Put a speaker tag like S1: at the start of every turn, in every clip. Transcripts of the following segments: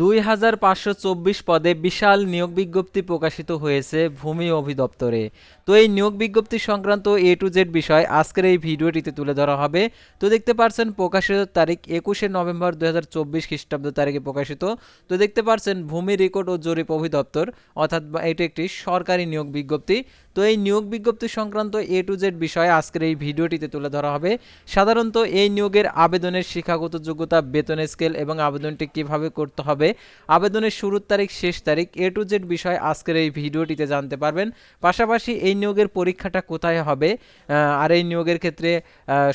S1: দুই হাজার পাঁচশো চব্বিশ পদে বিশাল নিয়োগ বিজ্ঞপ্তি প্রকাশিত হয়েছে ভূমি অভিদপ্তরে তো এই নিয়োগ বিজ্ঞপ্তি সংক্রান্ত এ টু জেড বিষয় আজকের এই ভিডিওটিতে তুলে ধরা হবে। তো দেখতে পাচ্ছেন প্রকাশিত তারিখ একুশে নভেম্বর দু হাজার চব্বিশ খ্রিস্টাব্দ তারিখে প্রকাশিত। তো দেখতে পাচ্ছেন ভূমি রেকর্ড ও জরিপ অভিদপ্তর অর্থাৎ এটি একটি সরকারি নিয়োগ বিজ্ঞপ্তি। তো এই নিয়োগ বিজ্ঞপ্তি সংক্রান্ত এ টু জেড বিষয়ে আজকের এই ভিডিওটিতে তুলে ধরা হবে। সাধারণত এই নিয়োগের আবেদনের শিক্ষাগত যোগ্যতা বেতন স্কেল এবং আবেদনটি কীভাবে করতে হবে আবেদনের শুরুর তারিখ, শেষ তারিখ, এ টু জেড বিষয় আজকের এই ভিডিওটিতে জানতে পারবেন। পাশাপাশি এই নিয়োগের পরীক্ষাটা কোথায় হবে? আর এই নিয়োগের ক্ষেত্রে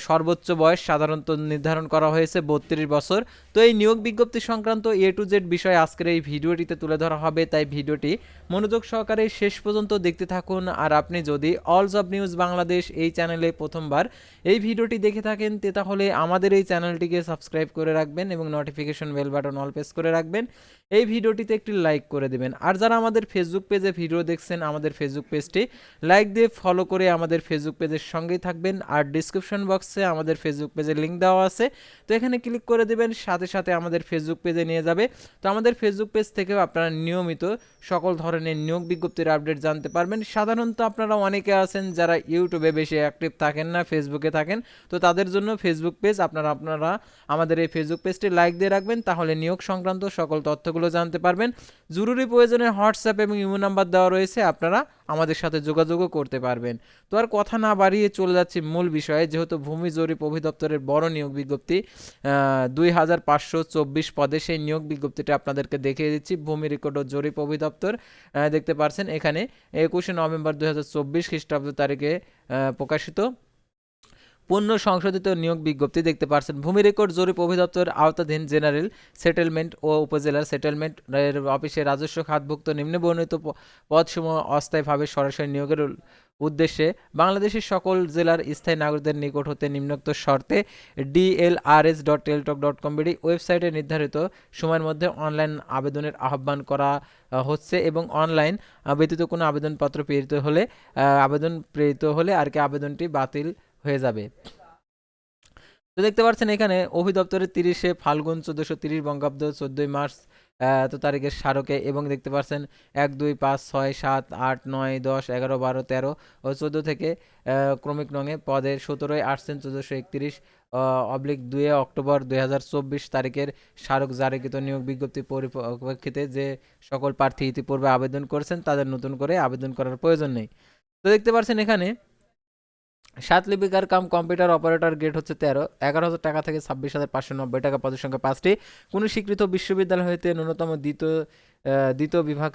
S1: সর্বোচ্চ বয়স সাধারণত নির্ধারণ করা হয়েছে বত্রিশ বছর। তো এই নিয়োগ বিজ্ঞপ্তি সংক্রান্ত এ টু জেড বিষয় আজকের এই ভিডিওটিতে তুলে ধরা হবে। তাই ভিডিওটি মনোযোগ সহকারে শেষ পর্যন্ত দেখতে থাকুন। আর আপনি যদি অল জব নিউজ বাংলাদেশ এই চ্যানেলে প্রথমবার এই ভিডিওটি দেখে থাকেন তাহলে আমাদের এই চ্যানেলটিকে সাবস্ক্রাইব করে রাখবেন এবং notification bell button all press করে রাখবেন। থাকবেন এই ভিডিওটিতে একটি লাইক করে দেবেন। আর যারা আমাদের ফেসবুক পেজে ভিডিও দেখছেন, আমাদের ফেসবুক পেজটি লাইক দিয়ে ফলো করে আমাদের ফেসবুক পেজের সঙ্গেই থাকবেন। আর ডিসক্রিপশন বক্সে আমাদের ফেসবুক পেজের লিঙ্ক দেওয়া আছে। তো এখানে ক্লিক করে দেবেন, সাথে সাথে আমাদের ফেসবুক পেজে নিয়ে যাবে। তো আমাদের ফেসবুক পেজ থেকেও আপনারা নিয়মিত সকল ধরনের নিয়োগ বিজ্ঞপ্তির আপডেট জানতে পারবেন। সাধারণত আপনারা অনেকে আছেন যারা ইউটিউবে বেশি অ্যাক্টিভ থাকেন না ফেসবুকে থাকেন। তো তাদের জন্য ফেসবুক পেজ আপনারা আপনারা আমাদের এই ফেসবুক পেজটি লাইক দিয়ে রাখবেন। তাহলে নিয়োগ সংক্রান্ত সকল তথ্যগুলো জানতে পারবেন। জরুরি প্রয়োজনে হোয়াটসঅ্যাপ এবং ইমো নাম্বার দেওয়া রয়েছে আপনারা আমাদের সাথে যোগাযোগও করতে পারবেন। তো আর কথা না বাড়িয়ে চলে যাচ্ছি মূল বিষয়ে যেহেতু ভূমি জরিপ অধিদপ্তরের বড় নিয়োগ বিজ্ঞপ্তি দুই হাজার পাঁচশো চব্বিশ পদে সেই নিয়োগ বিজ্ঞপ্তিটা আপনাদেরকে দেখিয়ে দিচ্ছি। ভূমি রেকর্ড ও জরিপ অধিদপ্তর আহ, দেখতে পাচ্ছেন এখানে একুশে নভেম্বর দুই হাজার চব্বিশ খ্রিস্টাব্দ তারিখে প্রকাশিত। পূর্ণ সংশোধিত নিয়োগ বিজ্ঞপ্তি দেখতে পাচ্ছেন ভূমি রেকর্ড জরিপ অধিদপ্তর আওতাধীন জেনারেল সেটেলমেন্ট ও উপজেলার সেটেলমেন্ট অফিসে রাজস্ব খাতভুক্ত নিম্নবর্ণিত প- পদসমূহ অস্থায়ীভাবে সরাসরি নিয়োগের উদ্দেশ্যে বাংলাদেশের সকল জেলার স্থায়ী নাগরিকদের নিকট হতে নিম্নোক্ত শর্তে DLRS dot Teletalk dot com BD ওয়েবসাইটে নির্ধারিত সময়ের মধ্যে অনলাইন আবেদনের আহ্বান করা হচ্ছে এবং অনলাইন ব্যতীত কোনো আবেদনপত্র প্রেরিত হলে আবেদন প্রেরিত হলে আর কি আবেদনটি বাতিল হয়ে যাবে। তো দেখতে পাচ্ছেন এখানে অভিদপ্তরের তিরিশে ফাল্গুন চোদ্দোশো তিরিশ বঙ্গাব্দ চোদ্দোই মার্চ তো তারিখের স্মারকে এবং দেখতে পাচ্ছেন এক, দুই, পাঁচ, ছয়, সাত, আট, নয়, দশ, এগারো, বারো, তেরো ও চোদ্দ থেকে ক্রমিক নঙে পদের সতেরোই আটসেন চোদ্দোশো একত্রিশ অবলিক দুই অক্টোবর দুই হাজার চব্বিশ তারিখের স্মারক জারিকৃত নিয়োগ বিজ্ঞপ্তি পরিপ্রেক্ষিতে যে সকল প্রার্থী ইতিপূর্বে আবেদন করেছেন তাদের নতুন করে আবেদন করার প্রয়োজন নেই। তো দেখতে পাচ্ছেন এখানে সাত লিপিকার কাম কম্পিউটার অপারেটর গ্রেড হচ্ছে তেরো, এগারো হাজার টাকা থেকে ছাব্বিশ হাজার পাঁচশো নব্বই টাকা পদের সংখ্যা পাঁচটি। কোনো স্বীকৃত বিশ্ববিদ্যালয় হইতে ন্যূনতম দ্বিতীয় দ্বিতীয় বিভাগ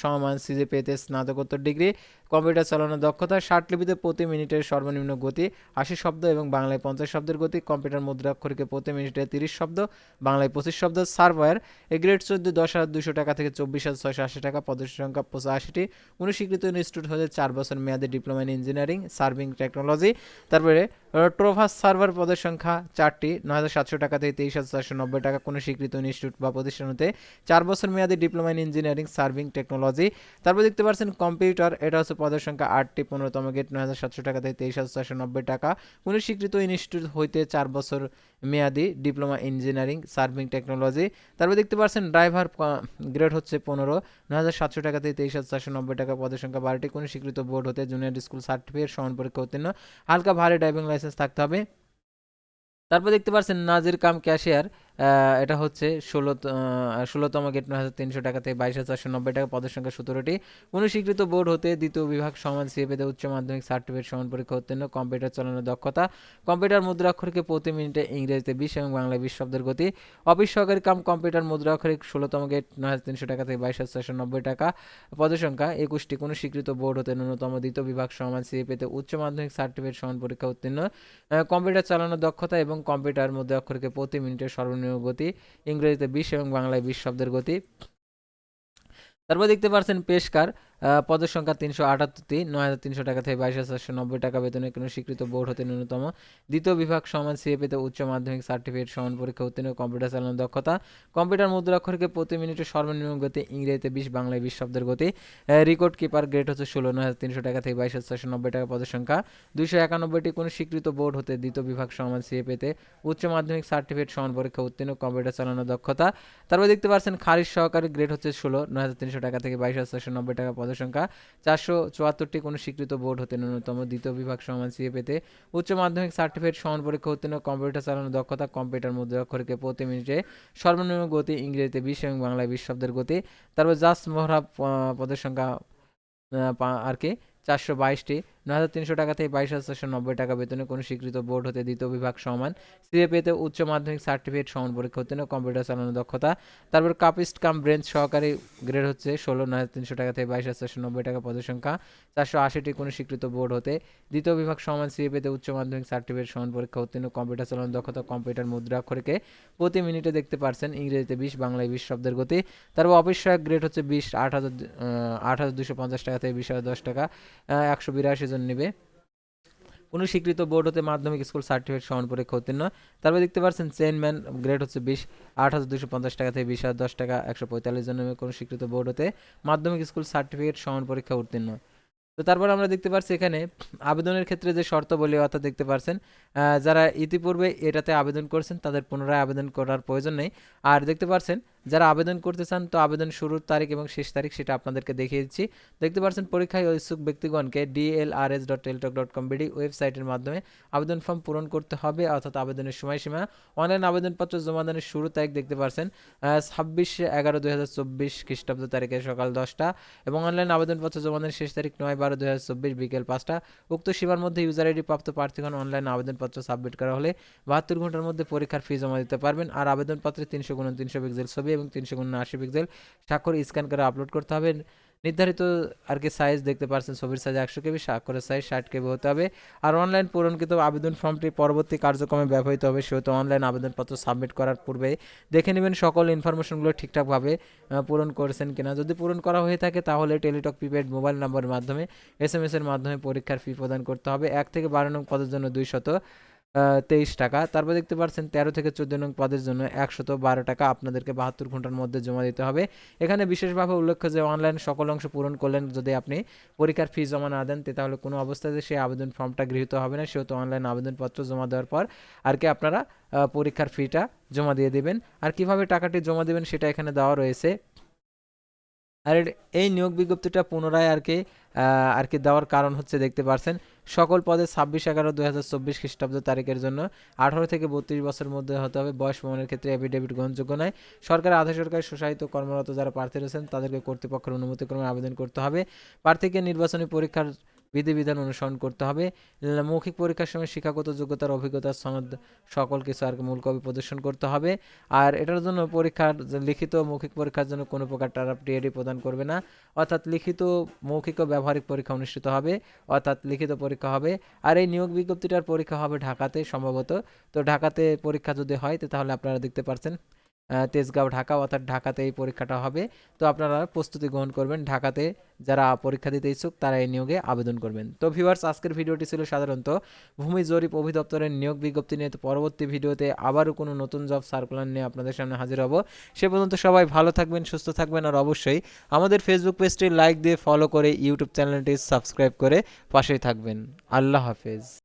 S1: সমমান, সিজে পেতে স্নাতকোত্তর ডিগ্রি, কম্পিউটার চালানোর দক্ষতা, ষাট লিপিতে প্রতি মিনিটের সর্বনিম্ন গতি, আশি শব্দ এবং বাংলায় পঞ্চাশ শব্দের গতি, কম্পিউটার মুদ্রাক্ষরকে প্রতি মিনিটে তিরিশ শব্দ, বাংলায় পঁচিশ শব্দ, সার্ভার, এ গ্রেড চোদ্দ, দশ হাজার দুশো টাকা থেকে চব্বিশ হাজার ছয়শো আশি টাকা পদের সংখ্যা পঁচাশিটি কোনো স্বীকৃত ইনস্টিটিউট হতে চার বছর মেয়াদে diploma in engineering, serving technology, তারপরে ট্রোভাস সার্ভার পদের সংখ্যা চারটি, নয় হাজার সাতশো টাকা থেকে তেইশ হাজার চারশো নব্বই টাকা কোনো স্বীকৃত ইনস্টিটিউট বা প্রতিষ্ঠান হতে চার বছর মেয়াদী diploma in engineering, serving technology. তারপর দেখতে পাচ্ছেন কম্পিউটার, এটা হচ্ছে পদের সংখ্যা আটটি, পনেরোতম গেট, নয় হাজার সাতশো টাকা থেকে তেইশ হাজার চারশো নব্বই টাকা। কোনো স্বীকৃত ইনস্টিটিউট হইতে চার বছর মেয়াদি ডিপ্লোমা ইঞ্জিনিয়ারিং, সার্ভিং টেকনোলজি। তারপর দেখতে পাচ্ছেন ড্রাইভার গ্রেড হচ্ছে পনেরো, নয় হাজার সাতশো টাকা থেকে তেইশ হাজার চারশো নব্বই টাকা পদের সংখ্যা বারোটি। কোনো স্বীকৃত বোর্ড হতে জুনিয়র স্কুল সার্টিফিকেট সমান পরীক্ষা উত্তীর্ণ। হালকা ভারী ড্রাইভিং লাইসেন্স থাকতে হবে। তারপর দেখতে পাচ্ছেন নাজির কাম ক্যাশিয়ার এটা হচ্ছে ষোলো ষোলোতম গেট নয় হাজার তিনশো টাকা থেকে বাইশ হাজার চারশো নব্বই টাকা পদের সংখ্যা সতেরোটি। কোনো স্বীকৃত বোর্ড হতে দ্বিতীয় বিভাগ সমান সিএপিতে উচ্চ মাধ্যমিক সার্টিফিকেট সমান পরীক্ষা উত্তীর্ণ, কম্পিউটার চালানোর দক্ষতা, কম্পিউটার মুদ্রাক্ষরকে প্রতি মিনিটে ইংরেজিতে বিশ এবং বাংলায় বিশ শব্দের গতি, অফিস সহকারী কাম, কম্পিউটার মুদ্রাক্ষরিক ষোলোতম গেট নয় হাজার তিনশো টাকা থেকে বাইশ হাজার চারশো নব্বই টাকা পদের সংখ্যা, একুশটি কোনো স্বীকৃত বোর্ড হতে ন্যূনতম দ্বিতীয় বিভাগ সমান সিএপিতে উচ্চ মাধ্যমিক সার্টিফিকেট সমান পরীক্ষা উত্তীর্ণ কম্পিউটার চালানোর দক্ষতা এবং কম্পিউটার মধ্যে অক্ষরকে প্রতি মিনিটে সর্বনিম্ন গতি ইংরেজিতে বিশ এবং বাংলায় বিশ শব্দের গতি। তারপর দেখতে পাচ্ছেন পেশকার। পদের সংখ্যা তিনশো আটাত্তরটি, নয় হাজার তিনশো টাকা থেকে বাইশ হাজার চারশো নব্বই টাকা বেতনের কোনো স্বীকৃত বোর্ড হতে ন্যূনতম। দ্বিতীয় বিভাগ সমান সিএপিতে উচ্চ মাধ্যমিক সার্টিফিকেট, সমান পরীক্ষা উত্তীর্ণ, কম্পিউটার চালানোর দক্ষতা। কম্পিউটার মুদ্রাক্ষরকে প্রতি মিনিটে সর্বনিম্ন গতি, ইংরেজিতে বিশ, বাংলায় বিশ শব্দের গতি। রেকর্ড কিপার গ্রেড হচ্ছে ষোলো, নয় হাজার তিনশো টাকা থেকে বাইশ হাজার চারশো নব্বই টাকা পদের সংখ্যা। দুইশো একানব্বইটি কোনো স্বীকৃত বোর্ড হতে দ্বিতীয় বিভাগ সমান সিএপিতে উচ্চ মাধ্যমিক সার্টিফিকেট, সমান পরীক্ষা উত্তীর্ণ, কম্পিউটার চালানোর দক্ষতা। তারপর দেখতে পাচ্ছেন, খারিজ সহকারী গ্রেড হচ্ছে ষোলো, নয় হাজার তিনশো টাকা থেকে বাইশ হাজার চারশো নব্বই টাকা পদের সংখ্যা চারশো চুয়াত্তরটি। কোনো স্বীকৃত বোর্ড হতে ন্যূনতম দ্বিতীয় বিভাগ সমান সিএ পেতে উচ্চ মাধ্যমিক সার্টিফিকেট সমান পরীক্ষা উত্তীর্ণ কম্পিউটার চালানোর দক্ষতা, কম্পিউটার মুদ্রাক্ষরকে প্রতি মিনিটে সর্বনিম্ন গতি, ইংরেজিতে বিশ্ব এবং বাংলায় বিশ শব্দের গতি। তারপর জাস মহরা পদের সংখ্যা আর কি, চারশো বাইশটি। নয় হাজার তিনশো টাকা থেকে বাইশ হাজার নব্বই টাকা বেতনে কোনো স্বীকৃত বোর্ড হতে দ্বিতীয় বিভাগ সমান। সিএ পেতে উচ্চ মাধ্যমিক সার্টিফিকেট সমান পরীক্ষা উত্তীর্ণ কম্পিউটার চালানোর দক্ষতা। তারপর কাপিস্ট কাম ব্রেঞ্চ সহকারী গ্রেড হচ্ছে ষোলো নয় হাজার তিনশো টাকা থেকে বাইশ হাজার নব্বই টাকা পদের সংখ্যা চারশো আশিটি কোনো স্বীকৃত বোর্ড হতে দ্বিতীয় বিভাগ সমান সিএ পেতে উচ্চ মাধ্যমিক সার্টিফিকেট সমান পরীক্ষা উত্তীর্ণ কম্পিউটার চালানোর দক্ষতা, কম্পিউটার মুদ্রাক্ষরকে প্রতি মিনিটে দেখতে পারছেন ইংরেজিতে বিশ, বাংলায় বিশ শব্দের গতি। তারপর অফিস গ্রেড হচ্ছে বিশ, আট হাজার আট হাজার দুশো পঞ্চাশ টাকা থেকে বিশ হাজার দশ টাকা একশো বিরাশি জন নেবে। কোনো স্বীকৃত বোর্ড হতে মাধ্যমিক স্কুল সার্টিফিকেট সমান পরীক্ষা উত্তীর্ণ তারপর দেখতে পাচ্ছেন চেনম্যান গ্রেড হচ্ছে বিশ আট হাজার দুশো পঞ্চাশ টাকা থেকে বিশ হাজার দশ টাকা, একশো পঁয়তাল্লিশ জন নেবে। কোনো স্বীকৃত বোর্ড হতে মাধ্যমিক স্কুল সার্টিফিকেট সমান পরীক্ষা উত্তীর্ণ তো তারপর আমরা দেখতে পাচ্ছি এখানে আবেদনের ক্ষেত্রে যে শর্তাবলী অর্থাৎ দেখতে পাচ্ছেন যারা ইতিপূর্বে এটাতে আবেদন করেছেন, তাদের পুনরায় আবেদন করার প্রয়োজন নেই। আর দেখতে পাচ্ছেন যারা আবেদন করতে চান, তো আবেদন শুরুর তারিখ এবং শেষ তারিখ সেটা আপনাদেরকে দেখিয়ে দিচ্ছি। দেখতে পাচ্ছেন, পরীক্ষায় ইচ্ছুক ব্যক্তিগণকে DLRS dot Teletalk dot com BD ওয়েবসাইটের মাধ্যমে আবেদন ফর্ম পূরণ করতে হবে, অর্থাৎ আবেদনের সময়সীমা। অনলাইন আবেদনপত্র জমা দানের শুরু তারিখ দেখতে পাচ্ছেন ছাব্বিশ এগারো দুই হাজার চব্বিশ খ্রিস্টাব্দ তারিখে সকাল দশটা এবং অনলাইন আবেদনপত্র জমা দানের শেষ তারিখ নয় বারো দুই হাজার চব্বিশ বিকেল পাঁচটা। উক্ত সীমার মধ্যে ইউজার আইডি প্রাপ্ত প্রার্থীগণ অনলাইন আবেদনপত্র সাবমিট করা হলে বাহাত্তর ঘণ্টার মধ্যে পরীক্ষার ফি জমা দিতে পারবেন। আর আবেদনপত্রে তিনশো গুণ তিনশো পিক্সেল ছবি এবং তিনশো গুণ আশি পিক্সেল স্বাক্ষর স্ক্যান করে আপলোড করতে হবে। নির্ধারিত আর কি সাইজ দেখতে পাচ্ছেন ছবির সাইজ একশো কেবি, স্বাক্ষরের সাইজ ষাট কেবি হতে হবে। আর অনলাইন পূরণকৃত আবেদন ফর্মটি পরবর্তী কার্যক্রমে ব্যবহৃত হবে, সেহেতু অনলাইন আবেদনপত্র সাবমিট করার পূর্বে দেখে নেবেন সকল ইনফরমেশনগুলো ঠিকঠাকভাবে পূরণ করেছেন কিনা। যদি পূরণ করা হয়ে থাকে, তাহলে টেলিটক প্রিপেড মোবাইল নম্বরের মাধ্যমে এস এম এস এর মাধ্যমে পরীক্ষার ফি প্রদান করতে হবে। এক থেকে বারো নং পদের জন্য দুইশত তেইশ টাকা। তারপর দেখতে পাচ্ছেন তেরো থেকে চোদ্দ নং পদের জন্য একশত বারো টাকা আপনাদেরকে বাহাত্তর ঘণ্টার মধ্যে জমা দিতে হবে। এখানে বিশেষভাবে উল্লেখ্য যে অনলাইন সকল অংশ পূরণ করলেন যদি আপনি পরীক্ষার ফি জমা না দেন তাহলে কোনো অবস্থাতে সেই আবেদন ফর্মটা গৃহীত হবে না। সেহেতু অনলাইন আবেদনপত্র জমা দেওয়ার পর আর কি আপনারা পরীক্ষার ফিটা জমা দিয়ে দেবেন। আর কীভাবে টাকাটি জমা দেবেন সেটা এখানে দেওয়া রয়েছে। আর এই নিয়োগ বিজ্ঞপ্তিটা পুনরায় আর কি আর কি দেওয়ার কারণ হচ্ছে দেখতে পারছেন, সকল পদে ছাব্বিশ এগারো দুই হাজার চব্বিশ খ্রিস্টাব্দ তারিখের জন্য আঠারো থেকে বত্রিশ বছরের মধ্যে হতে হবে, বয়স প্রমাণের ক্ষেত্রে এফিডেভিট গ্রহণযোগ্য নয়। সরকার আধা সরকারি সুসাহিত কর্মরত যারা প্রার্থী রয়েছেন, তাদেরকে কর্তৃপক্ষের অনুমতিক্রমে আবেদন করতে হবে। প্রার্থীকে নির্বাচনী পরীক্ষার বিধিবিধান অনুসরণ করতে হবে। মৌখিক পরীক্ষার সময় শিক্ষাগত যোগ্যতার অভিজ্ঞতার সনদ সকল কিছু আর মূল কপি প্রদর্শন করতে হবে। আর এটার জন্য পরীক্ষার লিখিত মৌখিক পরীক্ষার জন্য কোনো প্রকার টারা টিএডি প্রদান করবে না। অর্থাৎ লিখিত মৌখিক ও ব্যবহারিক পরীক্ষা অনুষ্ঠিত হবে। অর্থাৎ লিখিত পরীক্ষা হবে। আর এই নিয়োগ বিজ্ঞপ্তিটার পরীক্ষা হবে ঢাকাতে সম্ভবত। তো ঢাকাতে পরীক্ষা যদি হয় তাহলে আপনারা দেখতে পারছেন। আহ, তেজগাঁও, ঢাকা, অর্থাৎ ঢাকাতে এই পরীক্ষাটা হবে। তো আপনারা প্রস্তুতি গ্রহণ করবেন। ঢাকাতে যারা পরীক্ষা দিতে ইচ্ছুক, তারা এই নিয়োগে আবেদন করবেন। তো ভিউয়ার্স আজকের ভিডিওটি ছিল সাধারণত ভূমি জরিপ অধিদপ্তরের নিয়োগ বিজ্ঞপ্তি নিয়ে। তো পরবর্তী ভিডিওতে আবারও কোনো নতুন জব সার্কুলার নিয়ে আপনাদের সামনে হাজির হব। সে পর্যন্ত সবাই ভালো থাকবেন, সুস্থ থাকবেন আর অবশ্যই আমাদের ফেসবুক পেজটি লাইক দিয়ে ফলো করে ইউটিউব চ্যানেলটি সাবস্ক্রাইব করে পাশেই থাকবেন। আল্লাহ হাফেজ।